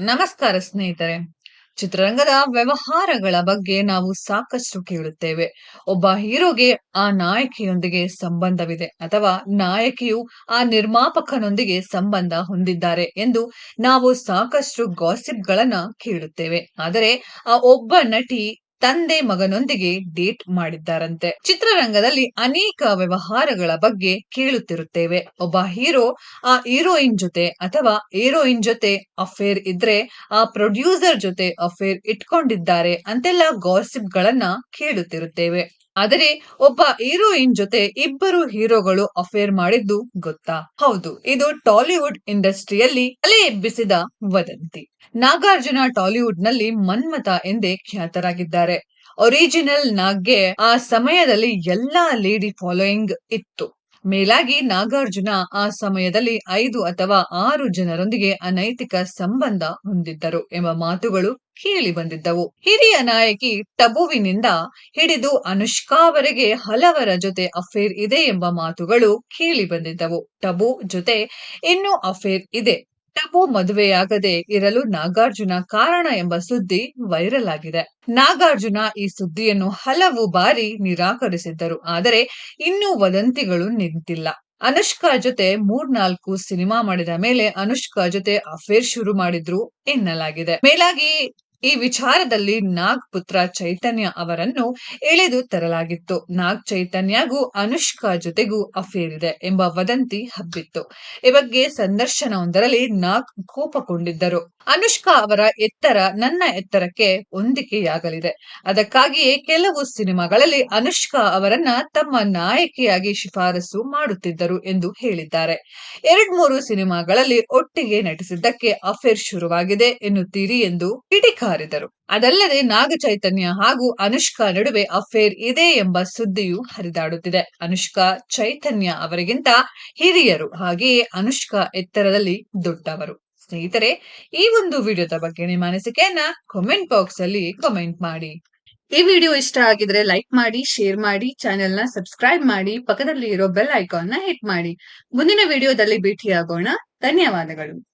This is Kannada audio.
ನಮಸ್ಕಾರ ಸ್ನೇಹಿತರೆ. ಚಿತ್ರರಂಗದ ವ್ಯವಹಾರಗಳ ಬಗ್ಗೆ ನಾವು ಸಾಕಷ್ಟು ಕೇಳುತ್ತೇವೆ. ಒಬ್ಬ ಹೀರೋಗೆ ಆ ನಾಯಕಿಯೊಂದಿಗೆ ಸಂಬಂಧವಿದೆ ಅಥವಾ ನಾಯಕಿಯು ಆ ನಿರ್ಮಾಪಕನೊಂದಿಗೆ ಸಂಬಂಧ ಹೊಂದಿದ್ದಾರೆ ಎಂದು ನಾವು ಸಾಕಷ್ಟು ಗಾಸಿಪ್ಗಳನ್ನ ಕೇಳುತ್ತೇವೆ. ಆದರೆ ಆ ಒಬ್ಬ ನಟಿ ತಂದೆ ಮಗನೊಂದಿಗೆ ಡೇಟ್ ಮಾಡಿದ್ದಾರಂತೆ. ಚಿತ್ರರಂಗದಲ್ಲಿ ಅನೇಕ ವ್ಯವಹಾರಗಳ ಬಗ್ಗೆ ಕೇಳುತ್ತಿರುತ್ತೇವೆ. ಒಬ್ಬ ಹೀರೋ, ಆ ಹೀರೋಯಿನ್ ಜೊತೆ ಅಥವಾ ಹೀರೋಯಿನ್ ಜೊತೆ ಅಫೇರ್ ಇದ್ರೆ, ಆ ಪ್ರೊಡ್ಯೂಸರ್ ಜೊತೆ ಅಫೇರ್ ಇಟ್ಕೊಂಡಿದ್ದಾರೆ ಅಂತೆಲ್ಲ ಗಾಸಿಪ್ ಗಳನ್ನ ಕೇಳುತ್ತಿರುತ್ತೇವೆ. ಆದರೆ ಒಬ್ಬ ಹೀರೋಯಿನ್ ಜೊತೆ ಇಬ್ಬರು ಹೀರೋಗಳು ಅಫೇರ್ ಮಾಡಿದ್ದು ಗೊತ್ತಾ? ಹೌದು, ಇದು ಟಾಲಿವುಡ್ ಇಂಡಸ್ಟ್ರಿಯಲ್ಲಿ ಅಲೆ ಎಬ್ಬಿಸಿದ ವದಂತಿ. ನಾಗಾರ್ಜುನ ಟಾಲಿವುಡ್ನಲ್ಲಿ ಮನ್ಮತ ಎಂದೇ ಖ್ಯಾತರಾಗಿದ್ದಾರೆ. ಒರಿಜಿನಲ್ ನಾಗ್ಗೆ ಆ ಸಮಯದಲ್ಲಿ ಎಲ್ಲಾ ಲೇಡಿ ಫಾಲೋಯಿಂಗ್ ಇತ್ತು. ಮೇಲಾಗಿ ನಾಗಾರ್ಜುನ ಆ ಸಮಯದಲ್ಲಿ ಐದು ಅಥವಾ ಆರು ಜನರೊಂದಿಗೆ ಅನೈತಿಕ ಸಂಬಂಧ ಹೊಂದಿದ್ದರು ಎಂಬ ಮಾತುಗಳು ಕೇಳಿ ಬಂದಿದ್ದವು. ಹಿರಿಯ ನಾಯಕಿ ಟಬುವಿನಿಂದ ಹಿಡಿದು ಅನುಷ್ಕಾವರೆಗೆ ಹಲವರ ಜೊತೆ ಅಫೇರ್ ಇದೆ ಎಂಬ ಮಾತುಗಳು ಕೇಳಿ ಬಂದಿದ್ದವು. ಟಬು ಜೊತೆ ಇನ್ನೂ ಅಫೇರ್ ಇದೆ. ಟಬು ಮದುವೆಯಾಗದೆ ಇರಲು ನಾಗಾರ್ಜುನ ಕಾರಣ ಎಂಬ ಸುದ್ದಿ ವೈರಲ್ ಆಗಿದೆ. ನಾಗಾರ್ಜುನ ಈ ಸುದ್ದಿಯನ್ನು ಹಲವು ಬಾರಿ ನಿರಾಕರಿಸಿದ್ದರು, ಆದರೆ ಇನ್ನೂ ವದಂತಿಗಳು ನಿಂತಿಲ್ಲ. ಅನುಷ್ಕಾ ಜೊತೆ ಮೂರ್ನಾಲ್ಕು ಸಿನಿಮಾ ಮಾಡಿದ ಮೇಲೆ ಅನುಷ್ಕಾ ಜೊತೆ ಅಫೇರ್ ಶುರು ಮಾಡಿದ್ರು ಎನ್ನಲಾಗಿದೆ. ಮೇಲಾಗಿ ಈ ವಿಚಾರದಲ್ಲಿ ನಾಗ್ ಪುತ್ರ ಚೈತನ್ಯ ಅವರನ್ನು ಎಳೆದು ತರಲಾಗಿತ್ತು. ನಾಗ್ ಚೈತನ್ಯಗೂ ಅನುಷ್ಕಾ ಜೊತೆಗೂ ಅಫೇರ್ ಇದೆ ಎಂಬ ವದಂತಿ ಹಬ್ಬಿತ್ತು. ಈ ಬಗ್ಗೆ ಸಂದರ್ಶನವೊಂದರಲ್ಲಿ ನಾಗ್ ಕೋಪಗೊಂಡಿದ್ದರು. ಅನುಷ್ಕಾ ಅವರ ಎತ್ತರ ನನ್ನ ಎತ್ತರಕ್ಕೆ ಹೊಂದಿಕೆಯಾಗಲಿದೆ. ಅದಕ್ಕಾಗಿಯೇ ಕೆಲವು ಸಿನಿಮಾಗಳಲ್ಲಿ ಅನುಷ್ಕಾ ಅವರನ್ನ ತಮ್ಮ ನಾಯಕಿಯಾಗಿ ಶಿಫಾರಸು ಮಾಡುತ್ತಿದ್ದರು ಎಂದು ಹೇಳಿದ್ದಾರೆ. ಎರಡ್ ಮೂರು ಸಿನಿಮಾಗಳಲ್ಲಿ ಒಟ್ಟಿಗೆ ನಟಿಸಿದ್ದಕ್ಕೆ ಅಫೇರ್ ಶುರುವಾಗಿದೆ ಎನ್ನುತ್ತೀರಿ ಎಂದು ಕಿಡಿಕಾರಿದರು ಅದಲ್ಲದೆ ನಾಗ ಚೈತನ್ಯ ಹಾಗೂ ಅನುಷ್ಕಾ ನಡುವೆ ಅಫೇರ್ ಇದೆ ಎಂಬ ಸುದ್ದಿಯು ಹರಿದಾಡುತ್ತಿದೆ. ಅನುಷ್ಕಾ ಚೈತನ್ಯ ಅವರಿಗಿಂತ ಹಿರಿಯರು ಹಾಗೆಯೇ ಅನುಷ್ಕಾ ಎತ್ತರದಲ್ಲಿ ದೊಡ್ಡವರು. ಸ್ನೇಹಿತರೆ, ಈ ಒಂದು ವಿಡಿಯೋದ ಬಗ್ಗೆ ನಿಮ್ಮ ಅನಿಸಿಕೆಯನ್ನ ಕಾಮೆಂಟ್ ಬಾಕ್ಸ್ ಅಲ್ಲಿ ಕಾಮೆಂಟ್ ಮಾಡಿ. ಈ ವಿಡಿಯೋ ಇಷ್ಟ ಆಗಿದ್ರೆ ಲೈಕ್ ಮಾಡಿ ಶೇರ್ ಮಾಡಿ ಚಾನೆಲ್ನ ಸಬ್ಸ್ಕ್ರೈಬ್ ಮಾಡಿ ಪಕ್ಕದಲ್ಲಿ ಇರೋ ಬೆಲ್ ಐಕಾನ್ನ ಹಿಟ್ ಮಾಡಿ. ಮುಂದಿನ ವಿಡಿಯೋದಲ್ಲಿ ಭೇಟಿಯಾಗೋಣ. ಧನ್ಯವಾದಗಳು.